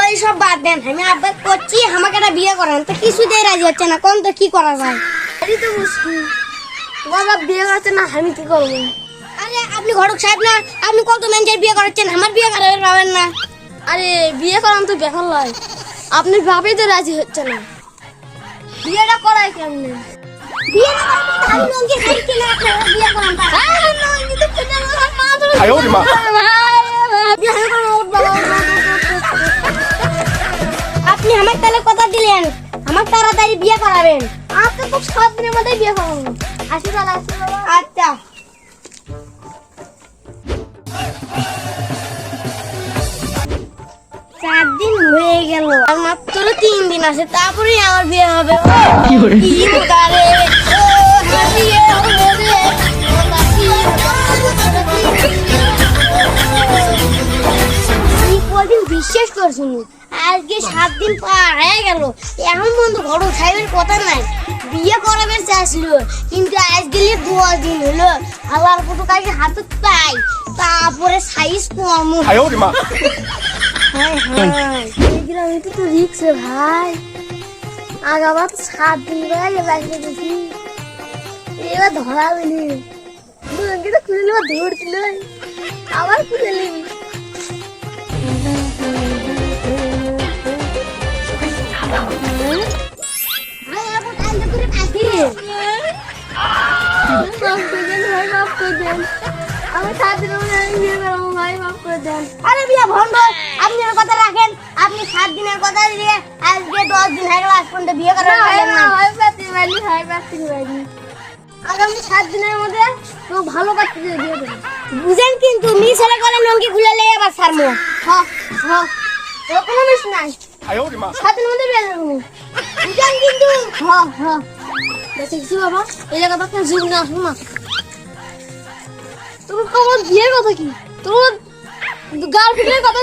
ওই সব বাদ দেন আমি করছি আমাকে একটা বিয়ে তো কিছুতেই রাজি হচ্ছে না কোন তো কি করা যায় বিয়ে না আমি কি করব আরে, আপনি ঘটক সাহেব না? আপনি কত মেয়ের বিয়ে করাচ্ছেন? আমার বিয়ে করাবেন পাবেন না। আরে বিয়ে করান তো বেকার লয় আপনি ভাবি তো রাজি হচ্ছে না। বিয়েটা করাই কেমনে? বিয়ে না আমি কি না বিয়ে করান তা আরে তো বাবা আপনি আমার তাহলে কথা দিলেন আমার তাড়াতাড়ি বিয়ে করাবেন। আপনি তো সাত দিনের মধ্যে বিয়ে করাবেন আশীর্বাদ আশীর্বাদ আচ্ছা। গেল। আর মাত্র তিন দিন আছে তারপরে আমার বিয়ে হবে। কদিন বিশ্বাস করছিনি। আজকে সাত দিন পার হয়ে গেল। এখন বন্ধু ঘর সাহেবের কথা নাই। বিয়ে করাবে চাইছিল কিন্তু আজ গেলে দশ দিন হলো। আবার কোথাও কাছে হাতে পাই। তারপরে সাইজ কম। হায় হায়। এই গ্রামে তো তো রিক্স রে ভাই। আগাবার তো সাত দিন আগে লাগিয়ে দিছি এবার ধরা পেলি মুরগি তো খুলে ধরছিল আবার খুলে নিবি। মাফ করে দেন ভাই মাফ করে দেন। আমি সাতদিন আমি বিয়ে করব ভাই মাফ করে দেন। আরে বিয়ে ভন্ড আপনি এর কথা রাখেন। আপনি সাত দিনের কথা দিয়ে আজকে দশ দিন হয়ে গেল আজ পর্যন্ত বিয়ে করার পারলেন না হয় পাতি বাড়ি হয় পাতি বাড়ি আগামী সাত দিনের মধ্যে তো ভালো পাত্রী বিয়ে করব। বুঝেন কিন্তু মিস হলে করে নঙ্গি খুলে লেই আবার সারমো হ হ। কোনো মিস নাই। সাত দিনের মধ্যে বিয়ে করব বুঝেন কিন্তু। হ হ। বেঁচে গেছি বাবা? এই জায়গা বাবা জীবনে আসব না তোমার বিয়ের কথা কি? তোমার গার্লফ্রেন্ডের কথা